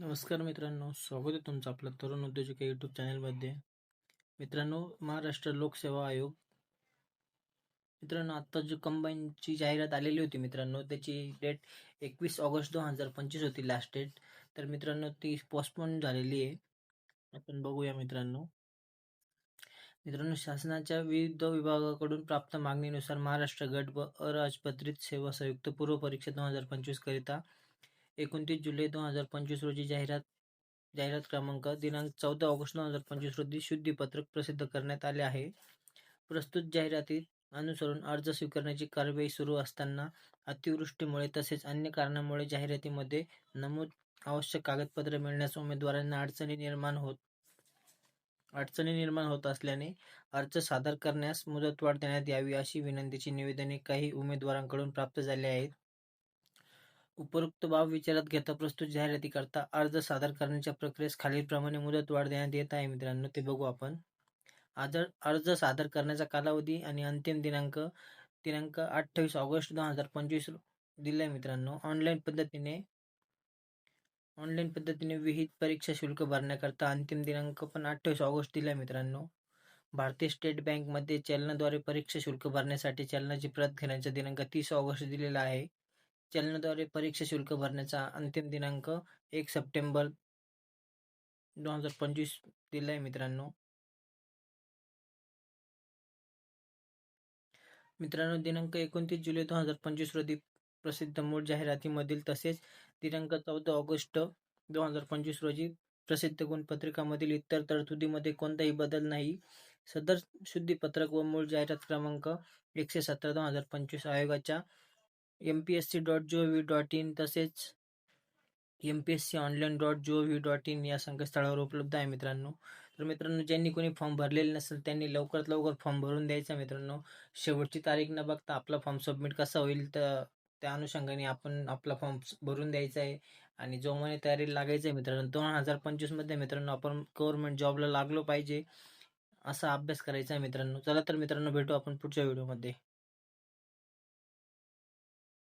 नमस्कार मित्रांनो स्वागत आहे तुमचं आपलं तरुण उद्योजक यूट्यूब चॅनलमध्ये मित्रांनो महाराष्ट्र लोकसेवा आयोग. मित्रांनो आत्ता जो कंबाईनची जाहिरात आलेली होती मित्रांनो त्याची डेट एकवीस ऑगस्ट दोन हजार पंचवीस होती लास्ट डेट तर मित्रांनो ती पोस्टपोन झालेली आहे. आपण बघूया मित्रांनो. मित्रांनो शासनाच्या विविध विभागाकडून प्राप्त मागणीनुसार महाराष्ट्र गट व अराजपत्रित सेवा संयुक्त पूर्व परीक्षा दोन हजार पंचवीस करिता एकोणतीस जुलै दोन हजार पंचवीस रोजी जाहिरात जाहिरात क्रमांक दिनांक चौदा ऑगस्ट दोन हजार पंचवीस रोजी शुद्धीपत्रक प्रसिद्ध करण्यात आले आहे. प्रस्तुत जाहिरातीत अनुसरून अर्ज स्वीकारण्याची कार्यवाही सुरू असताना अतिवृष्टीमुळे तसेच अन्य कारणामुळे जाहिरातीमध्ये नमूद आवश्यक कागदपत्रे मिळण्यास उमेदवारांना अडचणी निर्माण होत अडचणी निर्माण होत असल्याने अर्ज सादर करण्यास मुदतवाढ देण्यात यावी अशी विनंतीची निवेदने काही उमेदवारांकडून प्राप्त झाली आहेत. उपरोक्त बाब विचारात घेता प्रस्तुत जाहिरातीकरता अर्ज सादर करण्याच्या प्रक्रियेस खालीलप्रमाणे मुदतवाढ देण्यात येत आहे मित्रांनो. ते बघू आपण. आदर अर्ज सादर करण्याचा कालावधी आणि अंतिम दिनांक दिनांक अठ्ठावीस ऑगस्ट दोन हजार पंचवीस दिलाय मित्रांनो. ऑनलाईन पद्धतीने ऑनलाईन पद्धतीने विहित परीक्षा शुल्क भरण्याकरता अंतिम दिनांक पण अठ्ठावीस ऑगस्ट दिलाय मित्रांनो. भारतीय स्टेट बँकमध्ये चलनाद्वारे परीक्षा शुल्क भरण्यासाठी चलनाची प्रत घेण्याचा दिनांक तीस ऑगस्ट दिलेला आहे. चलनाद्वारे परीक्षा शुल्क भरण्याचा अंतिम दिनांक एक सप्टेंबर दोन हजार पंचवीस दिलाय मित्रांनो. मित्रांनो दिनांक एकोणतीस जुलै दोन हजार पंचवीस रोजी प्रसिद्ध मूळ जाहिरातीमधील तसेच दिनांक चौदा ऑगस्ट दोन हजार पंचवीस रोजी प्रसिद्ध गुणपत्रिकामधील इतर तरतुदीमध्ये कोणताही बदल नाही. सदर शुद्धीपत्रक व मूळ जाहिरात क्रमांक एकशे सतरा दोन हजार पंचवीस आयोगाच्या M P S C dot G O V dot in तसेच M P S C online dot G O V dot in या संकेतस्थळावर उपलब्ध आहे मित्रांनो. तर मित्रांनो ज्यांनी कोणी फॉर्म भरलेले नसेल त्यांनी लवकरात लवकर फॉर्म भरून द्यायचा मित्रांनो. शेवटची तारीख न बघता आपला फॉर्म सबमिट कसा होईल तर त्या अनुषंगाने आपण आपला फॉर्म भरून द्यायचा आहे. आणि जो महिने तयारी लागायचं आहे मित्रांनो दोन हजार पंचवीसमध्ये मित्रांनो आपण गव्हर्नमेंट जॉबला लागलो पाहिजे असा अभ्यास करायचा आहे मित्रांनो. चला तर मित्रांनो भेटू आपण पुढच्या व्हिडिओमध्ये